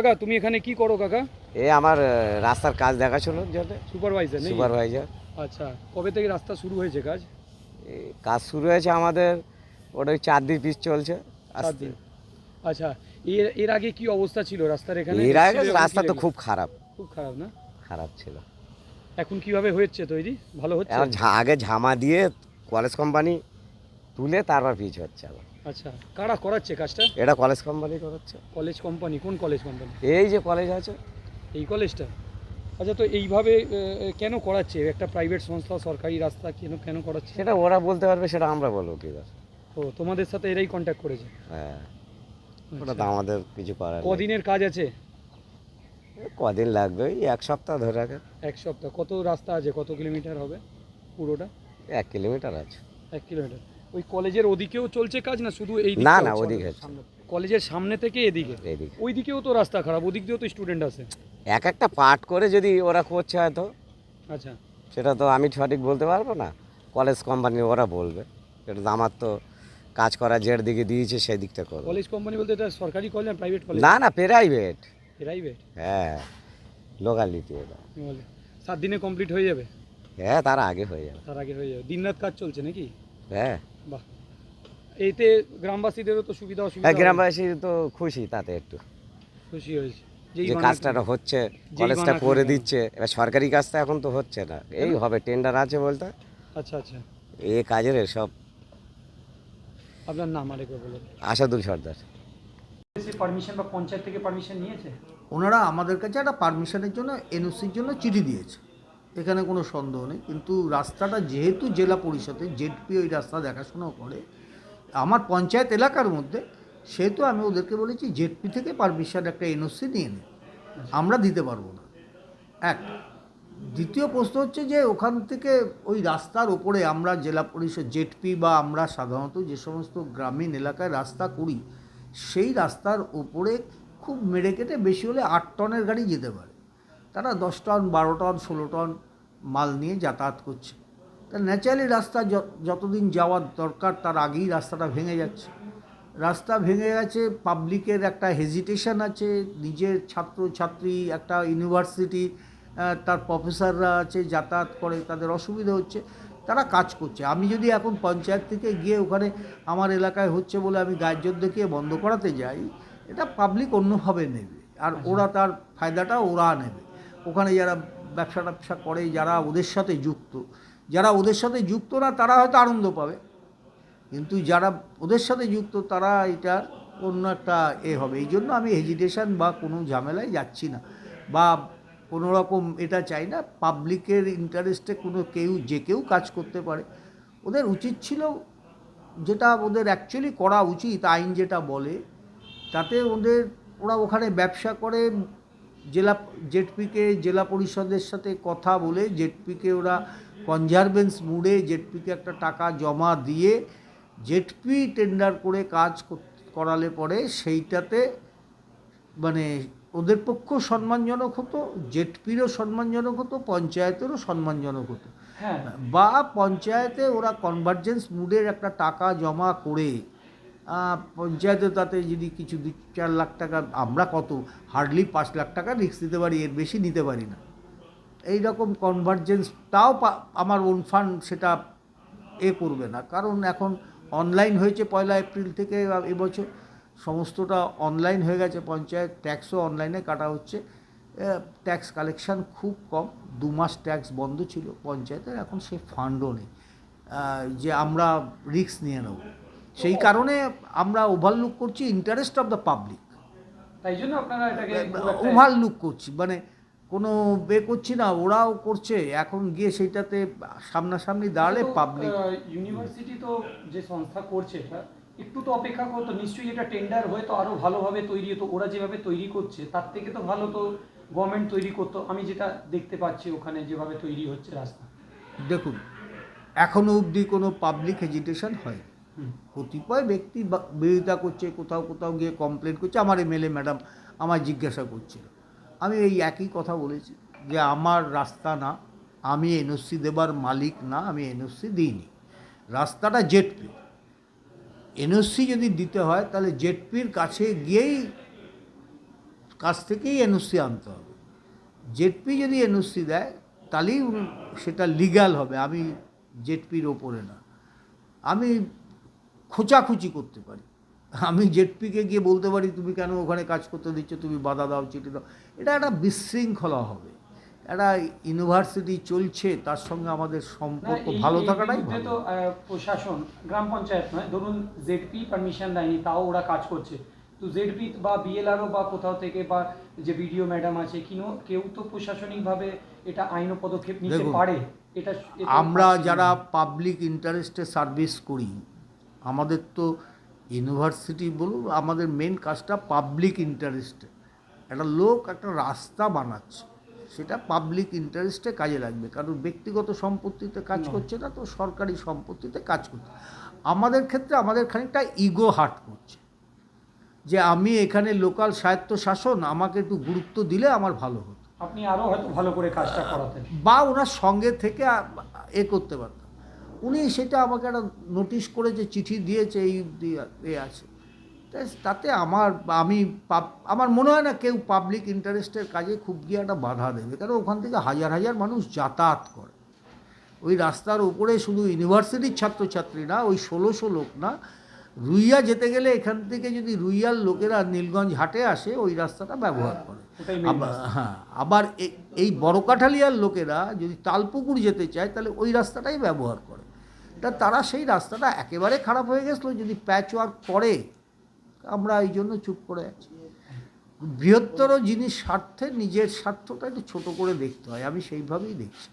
কাকা তুমি এখানে কি করো কাকা? এ আমার রাস্তার কাজ দেখাশোনার জন্য। সুপারভাইজার সুপারভাইজার আচ্ছা কবে থেকে রাস্তা শুরু হয়েছে কাজ? কাজ শুরু হয়েছে আমাদের ওটা ওই চার দিন পিস চলছে। আচ্ছা এর এর আগে কি অবস্থা ছিল রাস্তার এখানে? এর আগে রাস্তা তো খুব খারাপ। খুব খারাপ না? খারাপ ছিল। এখন কীভাবে হচ্ছে তৈরি? ভালো হচ্ছে? আগে ঝামা দিয়ে কলেজ কোম্পানি তুলে তারপর পিচ হচ্ছে আবার। আচ্ছা কারা করাচ্ছে কাজটা? এটা কলেজ কোম্পানি করাচ্ছে। কলেজ কোম্পানি কোন কলেজ কোম্পানি এই যে কলেজ আছে। এই কলেজটা আচ্ছা তো এইভাবে কেন করাচ্ছে? একটা প্রাইভেট সংস্থা সরকারি রাস্তা কেন কেন করাচ্ছে? সেটা ওরা বলতে পারবে সেটা আমরা বলব কি? ও তোমাদের সাথে এরাই কন্ট্যাক্ট করেছে? হ্যাঁ। ওটা আচ্ছা। তো আমাদের কিছু করার কদিনের কাজ আছে? কদিন লাগবে এই এক সপ্তাহ ধরে রাখে এক সপ্তাহ। কত রাস্তা আছে? কত কিলোমিটার হবে পুরোটা? এক কিলোমিটার আছে। এক কিলোমিটার। ওই কলেজের ওদিকেও চলছে কাজ না শুধু এই না, না, ওদিকে কলেজের সামনে থেকে এদিকে? এইদিকে ওই দিকেও তো রাস্তা খারাপ ওদিক দিয়েও তো স্টুডেন্ট আছে। এক একটা পার্ট করে যদি ওরা করছে হয়তো। আচ্ছা। সেটা তো আমি সঠিক বলতে পারব না। কলেজ কোম্পানি ওরা বলবে। এটা তো আমার তো কাজ করা যের দিকে দিয়েছে সেই দিকটা করব। কলেজ কোম্পানি বলতে এটা সরকারি কলেজ না প্রাইভেট কলেজ না না প্রাইভেট প্রাইভেট হ্যাঁ লোকালিটি এটা। সাত দিনে কমপ্লিট হয়ে যাবে? হ্যাঁ তার আগে হয়ে যাবে। তার আগে হয়ে যাবে। দিনরাত কাজ চলছে নাকি? হ্যাঁ। বাহ। এইতে গ্রামবাসীদেরও তো সুবিধা অসুবিধা হ্যাঁ গ্রামবাসী তো খুশি তাতে একটু। খুশি হয়েছে। যে কাজটা হচ্ছে কলেজটা করে দিচ্ছে এবার সরকারি কাজটা এখন তো হচ্ছে না। এই হবে টেন্ডার আছে বলতে। আচ্ছা আচ্ছা। এই কাজের সব। আপনার নাম আরেকবার বলুন। আসাদুল সর্দার। পারমিশন বা পঞ্চায়েত থেকে পারমিশন নিয়েছে? ওনারা আমাদের কাছে একটা পারমিশনের জন্য এনওসির জন্য চিঠি দিয়েছে। এখানে কোনো সন্দেহ নেই। কিন্তু রাস্তাটা যেহেতু জেলা পরিষদে, জেডপি ওই রাস্তা দেখাশোনা করে, আমার পঞ্চায়েত এলাকার মধ্যে সেহেতু আমি ওদেরকে বলেছি, জেডপি থেকে পারমিশন একটা এনওসি নিয়ে নিন আমরা দিতে পারব না। এক, দ্বিতীয় প্রশ্ন হচ্ছে যে ওখান থেকে ওই রাস্তার ওপরে আমরা জেলা পরিষদ, জেডপি বা আমরা সাধারণত যে সমস্ত গ্রামীণ এলাকায় রাস্তা করি, সেই রাস্তার ওপরে খুব মেরে কেটে বেশি হলে আট টনের গাড়ি যেতে পারে। তারা দশ টন বারো টন ষোলো টন মাল নিয়ে যাতায়াত করছে। তা ন্যাচারালি রাস্তা যতদিন যাওয়ার দরকার তার আগেই রাস্তাটা ভেঙে যাচ্ছে। রাস্তা ভেঙে গেছে পাবলিকের একটা হেজিটেশন আছে নিজের ছাত্র ছাত্রী একটা ইউনিভার্সিটি তার প্রফেসররা আছে যাতায়াত করে তাদের অসুবিধা হচ্ছে তারা কাজ করছে। আমি যদি এখন পঞ্চায়েত থেকে গিয়ে ওখানে আমার এলাকায় হচ্ছে বলে আমি গায়ের দেখিয়ে বন্ধ করাতে যাই এটা পাবলিক অন্যভাবে নেবে। আর ওরা তার ফায়দাটা ওরা নেবে। ওখানে যারা ব্যবসা ট্যাবসা করে, যারা ওদের সাথে যুক্ত। যারা ওদের সাথে যুক্ত না, তারা হয়তো আনন্দ পাবে। কিন্তু যারা ওদের সাথে যুক্ত, তারা এটার অন্য একটা এ হবে। এই জন্য আমি হেজিটেশন বা কোনো ঝামেলায় যাচ্ছি না। বা কোনো রকম এটা চাই না পাবলিকের ইন্টারেস্টে কোনো কেউ, যে কেউ কাজ করতে পারে। ওদের উচিত ছিল যেটা ওদের অ্যাকচুয়ালি করা উচিত, আইন যেটা বলে, তাতে ওদের, ওরা ওখানে ব্যবসা করে জেলা জেডপিকে জেলা পরিষদের সাথে কথা বলে জেডপিকে ওরা কনজারভেন্স মুডে জেডপিকে একটা টাকা জমা দিয়ে জেডপি টেন্ডার করে কাজ করালে পরে সেইটাতে মানে ওদের পক্ষেও সম্মানজনক হতো জেডপিরও সম্মানজনক হতো পঞ্চায়েতেরও সম্মানজনক হতো। হ্যাঁ। বা পঞ্চায়েতে ওরা কনভার্জেন্স মুডের একটা টাকা জমা করে পঞ্চায়েতে তাতে যদি কিছু দু চার লাখ টাকা, আমরা কত? হার্ডলি পাঁচ লাখ টাকা রিক্স দিতে পারি, এর বেশি নিতে পারি না। এই রকম কনভার্জেন্স তাও আমার ওন ফান্ড সেটা এ করবে না। কারণ এখন অনলাইন হয়েছে পয়লা এপ্রিল থেকে এবছর সমস্তটা অনলাইন হয়ে গেছে পঞ্চায়েত। ট্যাক্সও অনলাইনে কাটা হচ্ছে। ট্যাক্স কালেকশান খুব কম। দু মাস ট্যাক্স বন্ধ ছিল পঞ্চায়েতের, এখন সে ফান্ডও নেই। যে আমরা রিস্ক নিয়ে নেব। সেই কারণে আমরা ওভারলুক করছি ইন্টারেস্ট অফ দ্য পাবলিক তাই জন্য আপনারা এটাকে ওভারলুক করছি। মানে কোনো বে করছি না ওরাও করছে। এখন গিয়ে সেইটাতে সামনাসামনি দাঁড়ালে পাবলিক ইউনিভার্সিটি তো যে সংস্থা করছে এটা একটু তো অপেক্ষা করতো নিশ্চয়ই এটা টেন্ডার হয়ে তো আরও ভালোভাবে তৈরি হতো ওরা যেভাবে তৈরি করছে তার থেকে তো ভালো তো গভর্নমেন্ট তৈরি করতো। আমি যেটা দেখতে পাচ্ছি ওখানে যেভাবে তৈরি হচ্ছে রাস্তা। দেখুন এখনও অবধি কোনো পাবলিক হেজিটেশন হয়। কতিপয় ব্যক্তি বিরোধিতা করছে, কোথাও কোথাও গিয়ে কমপ্লেন করছে, আমার এমএলএ ম্যাডাম আমার জিজ্ঞাসা করছিল। আমি এই একই কথা বলেছি যে আমার রাস্তা না, আমি এনওসি দেবার মালিক না, আমি এনওসি দিইনি। রাস্তাটা জেটপি এনওসি যদি দিতে হয়, তাহলে জেটপির কাছে গিয়েই কাছ থেকেই এনওসি আনতে হবে। জেডপি যদি এনওসি দেয়, তাহলেই সেটা লিগ্যাল হবে। আমি জেডপির ওপরে না। আমি খোঁচাখুচি করতে পারি। আমি জেডপিকে গিয়ে বলতে পারি তুমি কেন ওখানে কাজ করতে দিচ্ছ? তুমি বাধা দাও চিঠি দাও। এটা একটা বিশৃঙ্খলা হবে। একটা ইউনিভার্সিটি চলছে তার সঙ্গে আমাদের সম্পর্ক ভালো থাকাটাই তো প্রশাসন গ্রাম পঞ্চায়েত নয় ধরুন জেডপি পারমিশন দেয়নি তাও ওরা কাজ করছে। তো জেডপি বা বিএলআরও বা কোথাও থেকে বা যে বিডিও ম্যাডাম আছে কিনো কেউ তো প্রশাসনিকভাবে এটা আইন পদক্ষেপ নিতে পারে। এটা আমরা যারা পাবলিক ইন্টারেস্টে সার্ভিস করি আমাদের তো ইউনিভার্সিটি বলুন আমাদের মেন কাজটা পাবলিক ইন্টারেস্টে একটা লোক একটা রাস্তা বানাচ্ছে সেটা পাবলিক ইন্টারেস্টে কাজে লাগবে। কারণ ব্যক্তিগত সম্পত্তিতে কাজ করছে না তো সরকারি সম্পত্তিতে কাজ করছে। আমাদের ক্ষেত্রে আমাদের খানিকটা ইগো হার্ট করছে। যে আমি এখানে লোকাল স্বায়ত্ত শাসন আমাকে একটু গুরুত্ব দিলে আমার ভালো হতো। আপনি আরও হয়তো ভালো করে কাজটা করাতেন। বা ওনার সঙ্গে থেকে এ করতে পারতাম উনি সেটা আমাকে একটা নোটিশ করেছে চিঠি দিয়েছে এই এ আছে। তাতে আমার আমি আমার মনে হয় না কেউ পাবলিক ইন্টারেস্টের কাজে খুব গিয়ে একটা বাধা দেবে। কারণ ওখান থেকে হাজার হাজার মানুষ যাতায়াত করে। ওই রাস্তার উপরে শুধু ইউনিভার্সিটির ছাত্রছাত্রী না ওই ষোলোশো লোক না রুইয়া যেতে গেলে এখান থেকে যদি রুইয়ার লোকেরা নীলগঞ্জ হাটে আসে ওই রাস্তাটা ব্যবহার করে। আবার হ্যাঁ আবার এই বড়কাঠালিয়ার লোকেরা যদি তালপুকুর যেতে চায় তাহলে ওই রাস্তাটাই ব্যবহার করে। তা তারা সেই রাস্তাটা একেবারে খারাপ হয়ে গেছিল, যদি প্যাচ ওয়ার্ক করে আমরা এই জন্য চুপ করে আছি। বৃহত্তর জিনিস স্বার্থে, নিজের স্বার্থটা একটু ছোট করে দেখতে হয়, আমি সেইভাবেই দেখছি।